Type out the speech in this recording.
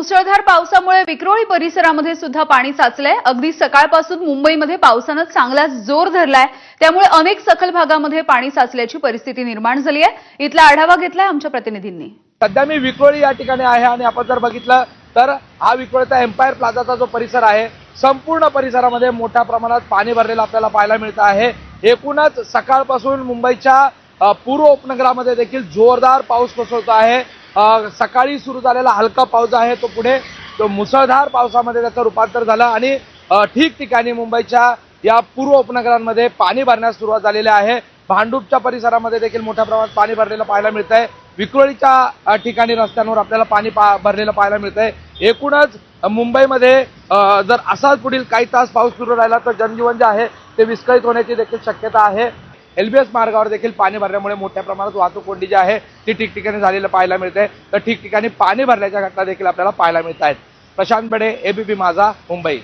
मुसळधार पावसामुळे विक्रोळी परिसरामध्ये सुद्धा पाणी साचलंय. अगदी सकाळपासून मुंबईमध्ये पावसानं चांगलाच जोर धरलाय. त्यामुळे अनेक सखल भागामध्ये पाणी साचल्याची परिस्थिती निर्माण झाली आहे इथला आढावा घेतलाय आमच्या प्रतिनिधींनी. सध्या मी विक्रोळी या ठिकाणी आहे आणि आपण जर बघितलं तर हा विक्रोळीचा एम्पायर प्लाझाचा जो परिसर आहे संपूर्ण परिसरामध्ये मोठ्या प्रमाणात पाणी भरलेलं आपल्याला पाहायला मिळतं आहे. एकूणच सकाळपासून मुंबईच्या पूर्व उपनगरामध्ये देखील जोरदार पाऊस कोसळतो आहे. सकाळी सुरू झालेला हलका पाऊस आहे तो पुढे तो मुसळधार पावसामध्ये त्याचं रूपांतर झालं आणि ठिकठिकाणी मुंबईच्या या पूर्व उपनगरांमध्ये पाणी भरण्यास सुरुवात झालेली आहे. भांडूपच्या परिसरामध्ये देखील मोठ्या प्रमाणात पाणी भरलेलं पाहायला मिळत आहे विक्रोळीच्या ठिकाणी रस्त्यांवर आपल्याला पाणी पा भरलेलं पाहायला मिळत आहे एकूणच मुंबईमध्ये जर असाच पुढील काही तास पाऊस सुरू राहिला तर जनजीवन जे आहे ते विस्कळीत होण्याची देखील शक्यता आहे. एलबीएस मार्गावर देखील पाणी भरल्यामुळे मोठ्या प्रमाणात वाहतूक कोंडी जी आहे ती ठिकठिकाणी झालेलं पाहायला मिळते तर ठिकठिकाणी पाणी भरल्याच्या घटना देखील आपल्याला पाहायला मिळत आहेत प्रशांत बडे एबीपी माझा मुंबई.